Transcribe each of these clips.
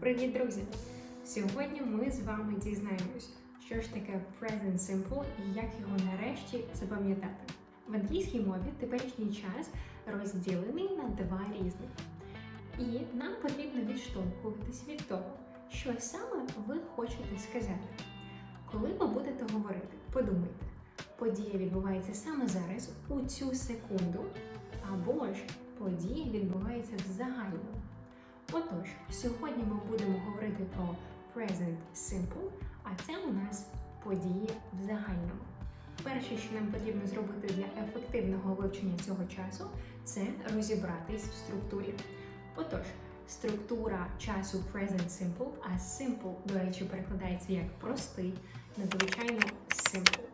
Привіт, друзі! Сьогодні ми з вами дізнаємось, що ж таке Present Simple і як його нарешті запам'ятати. В англійській мові теперішній час розділений на два різних. І нам потрібно відштовхуватись від того, що саме ви хочете сказати. Коли ви будете говорити, подумайте, подія відбувається саме зараз, у цю секунду, або ж подія відбувається. Отож, сьогодні ми будемо говорити про Present Simple, а це у нас події в загальному. Перше, що нам потрібно зробити для ефективного вивчення цього часу, це розібратись в структурі. Отож, структура часу Present Simple, а Simple, до речі, перекладається як простий, надзвичайно Simple.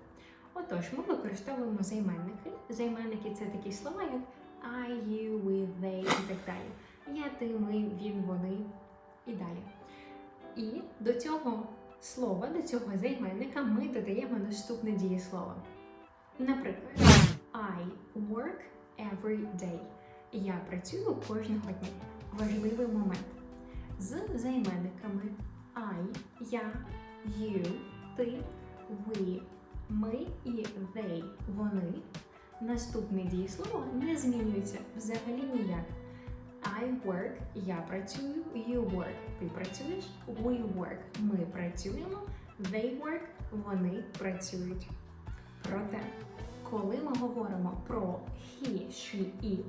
Отож, ми використовуємо займенники. Займенники це такі слова, як I, you, we, they і так далі. Я, ти, ми, він, вони і далі. І до цього слова, до цього займенника ми додаємо наступне дієслово. Наприклад, I work every day. Я працюю кожного дня. Важливий момент. З займенниками I, я, you, ти, we, ми і they, вони. Наступне дієслово не змінюється взагалі ніяк. I work, я працюю, you work, ти працюєш, we work, ми працюємо, they work, вони працюють. Проте, коли ми говоримо про he, she, it,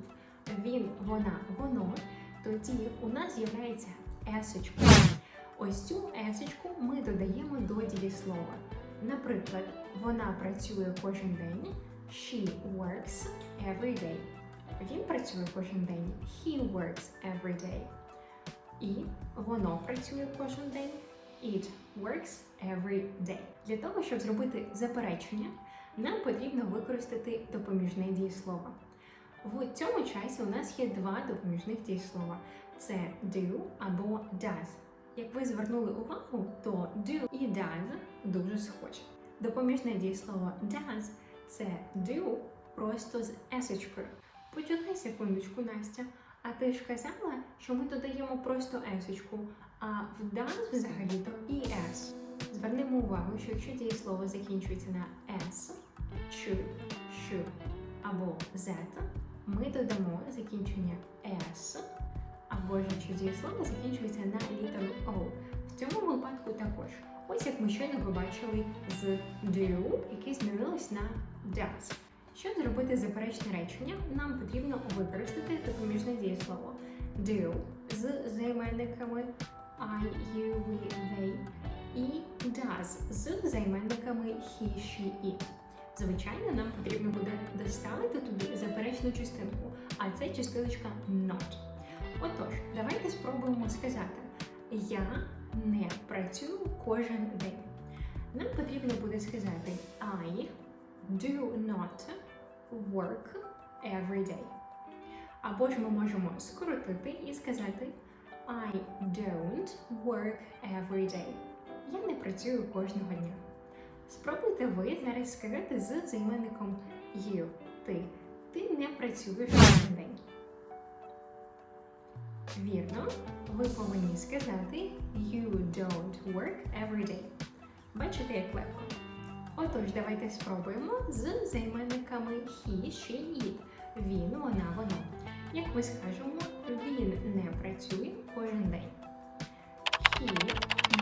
він, вона, воно, тоді у нас з'являється есочка. Ось цю есочку ми додаємо до дієслова. Наприклад, вона працює кожен день, she works every day. Він працює кожен день. He works every day. І воно працює кожен день. It works every day. Для того, щоб зробити заперечення, нам потрібно використати допоміжне дієслово. В цьому часі у нас є два допоміжних дієслова: це do або does. Як ви звернули увагу, то do і does дуже схожі. Допоміжне дієслово does це do просто з есочкою. Почекай секундочку, Настя. А ти ж казала, що ми додаємо просто есочку, а в does взагалі-то і s. Звернемо увагу, що якщо дієслово закінчується на s, should, should або z, ми додамо закінчення s, або ж якщо дієслово закінчується на літеру O. В цьому випадку також. Ось як ми щойно побачили з do, яке змінилось на does. Щоб зробити заперечне речення, нам потрібно використати допоміжне дієслово do з займенниками I, you, we, they і does з займенниками he, she, it. Звичайно, нам потрібно буде доставити туди заперечну частинку, а це частиночка not. Отож, давайте спробуємо сказати: Я не працюю кожен день. Нам потрібно буде сказати I do not work every day. Або ж ми можемо скоротити і сказати I don't work every day. Я не працюю кожного дня. Спробуйте ви зараз сказати з займенником you, ти. Ти не працюєш кожен день. Вірно, ви повинні сказати You don't work every day. Бачите, як легко? Отож, давайте спробуємо з займенниками he, she, it. Він, вона, воно. Як ми скажемо, він не працює кожен день. He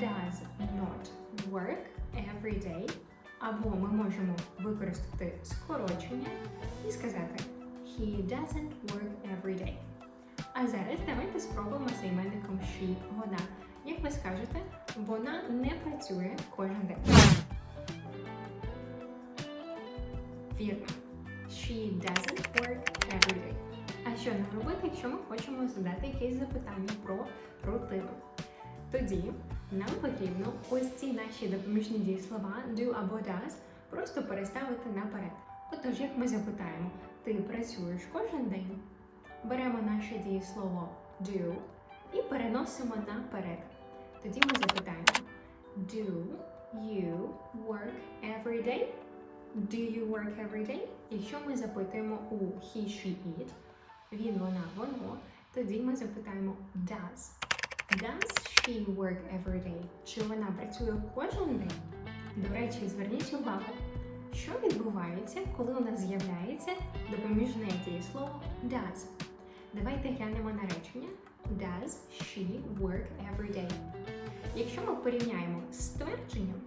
does not work every day. Або ми можемо використати скорочення і сказати He doesn't work every day. А зараз давайте спробуємо з займенником she, вона. Як ви скажете, вона не працює кожен день. Вірно. She doesn't work every day. А що нам робити, якщо ми хочемо задати якесь запитання про рутину? Тоді нам потрібно ось ці наші допоміжні дієслова do або does просто переставити наперед. Отож, як ми запитаємо, ти працюєш кожен день? Беремо наше дієслово do і переносимо наперед. Тоді ми запитаємо: Do you work every day? Do you work every day? Якщо ми запитуємо у he, she, it, він, вона, воно, тоді ми запитаємо does. Does she work every day? Чи вона працює кожен день? До речі, зверніть увагу, що відбувається, коли у нас з'являється допоміжне дієслово does. Давайте глянемо на речення. Does she work every day? Якщо ми порівняємо з твердженням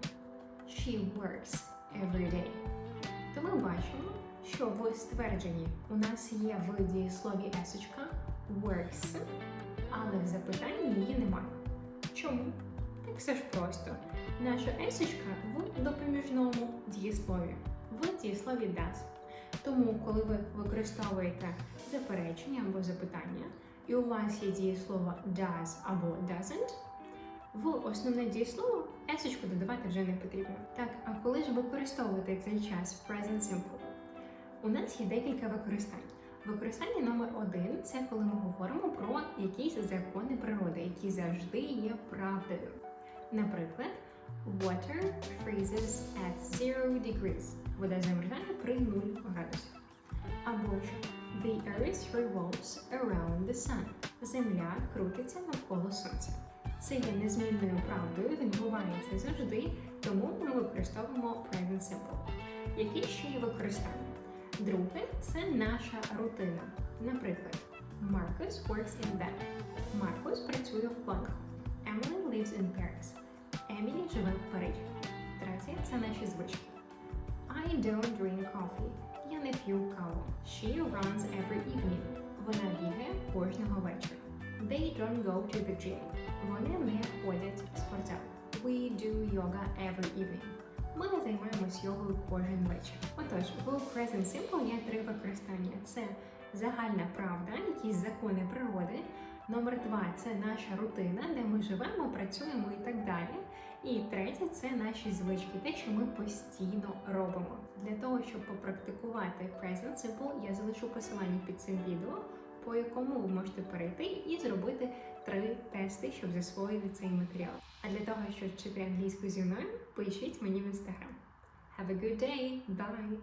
she works every то ми бачимо, що в ствердженні у нас є в дієслові есочка works, але в запитанні її немає. Чому? Так все ж просто. Наша есочка в допоміжному дієслові, в дієслові does. Тому, коли ви використовуєте заперечення або запитання, і у вас є дієслово does або doesn't, в основне дієслово есочку додавати вже не потрібно. Так, а коли ж використовувати цей час present simple? У нас є декілька використань. Використання номер один це коли ми говоримо про якісь закони природи, які завжди є правдою. Наприклад, water freezes at 0 degrees. Вода замерзає при 0 градусів. Або ж the earth revolves around the sun. Земля крутиться навколо сонця. Це є незмінною правдою, відбувається завжди, тому ми використовуємо present simple. Які ще є використання? Друге це наша рутина. Наприклад, Marcus works in bed. Маркус працює в планах. Emily lives in Paris. Емілі живе в Парижі. Третє це наші звички. I don't drink coffee. Я не п'ю каву. She runs every evening. Вона бігає кожного вечора. They don't go to the gym. Вони не ходять в спортзал. We do yoga every evening. Ми займаємось йогою кожен вечір. Отож, в Present Simple є три використання: це загальна правда, якісь закони природи. Номер два це наша рутина, де ми живемо, працюємо і так далі. І третє це наші звички, те, що ми постійно робимо. Для того, щоб попрактикувати Present Simple, я залишу посилання під цим відео, по якому ви можете перейти і зробити три тести, щоб засвоїти цей матеріал. А для того, щоб вчити англійську зі мною, пишіть мені в інстаграм. Have a good day! Bye!